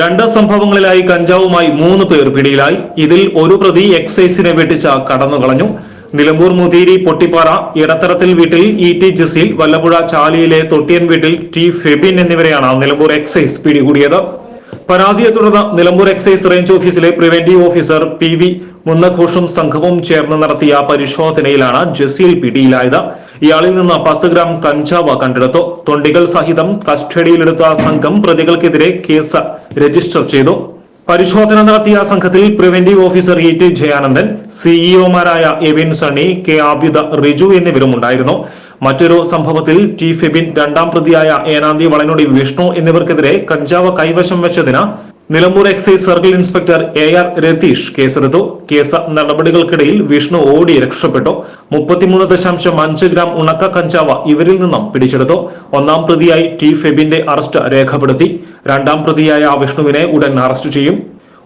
രണ്ട് സംഭവങ്ങളിലായി കഞ്ചാവുമായി മൂന്ന് പേർ പിടിയിലായി. ഇതിൽ ഒരു പ്രതി എക്സൈസിനെ വെട്ടിച്ച കടന്നുകളഞ്ഞു നിലമ്പൂർ മുതിരി പൊട്ടിപ്പാറ ഇടത്തരത്തിൽ വീട്ടിൽ ഇ ടി ജസീൽ വല്ലപ്പുഴ ചാലിയിലെ തൊട്ടിയൻ വീട്ടിൽ ടി ഫെബിൻ എന്നിവരെയാണ് നിലമ്പൂർ എക്സൈസ് പിടികൂടിയത്. പരാതിയെ തുടർന്ന് നിലമ്പൂർ എക്സൈസ് റേഞ്ച് ഓഫീസിലെ പ്രിവന്റീവ് ഓഫീസർ പി വി മുന്നഘോഷും സംഘവും ചേർന്ന് നടത്തിയ പരിശോധനയിലാണ് ജസീൽ പിടിയിലായത്. ഇയാളിൽ നിന്ന് പത്ത് ഗ്രാം കഞ്ചാവ് കണ്ടെടുത്തു. തൊണ്ടികൾ സഹിതം കസ്റ്റഡിയിലെടുത്ത സംഘം പ്രതികൾക്കെതിരെ കേസ് രജിസ്റ്റർ ചെയ്തു. പരിശോധന നടത്തിയ സംഘത്തിൽ preventive officer E T Jayanandan സിഇഒമാരായ Evin Sunny K Abida Riju എന്നിവരും ഉണ്ടായിരുന്നു മറ്റൊരു സംഭവത്തിൽ ചീഫ് എബിൻ രണ്ടാം പ്രതിയായ ഏനാന്തി വളനൊടി വിഷ്ണു എന്നിവർക്കെതിരെ കഞ്ചാവ് കൈവശം വെച്ചതിന് Nilambur excise circle inspector A R Ratheesh കേസെടുത്തു. കേസ് നടപടികൾക്കിടയിൽ വിഷ്ണു ഓടി രക്ഷപ്പെട്ടു. മുപ്പത്തിമൂന്ന് ദശാംശം അഞ്ച് ഗ്രാം ഉണക്ക കഞ്ചാവ ഇവരിൽ നിന്നും പിടിച്ചെടുത്തു. ഒന്നാം പ്രതിയായി ടി ഫെബിന്റെ അറസ്റ്റ് രേഖപ്പെടുത്തി. രണ്ടാം പ്രതിയായ വിഷ്ണുവിനെ ഉടൻ അറസ്റ്റ് ചെയ്യും.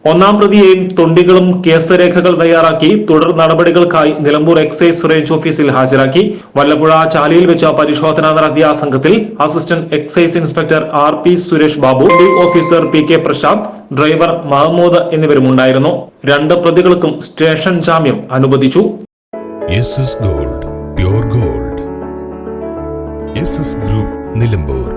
ഒന്നാം പ്രതിയെയും തൊണ്ടികളും കേസ് രേഖകൾ തയ്യാറാക്കി തുടർ നടപടികൾക്കായി നിലമ്പൂർ എക്സൈസ് റേഞ്ച് ഓഫീസിൽ ഹാജരാക്കി. വല്ലപ്പുഴ ചാലിയിൽ വെച്ച പരിശോധന നടത്തിയ സംഘത്തിൽ assistant excise inspector R P Suresh Babu officer P K Prashanth driver Mahamood എന്നിവരും ഉണ്ടായിരുന്നു രണ്ട് പ്രതികൾക്കും സ്റ്റേഷൻ ജാമ്യം അനുവദിച്ചു. Gold gold. ഗ്രൂപ്പ് നിലമ്പൂർ.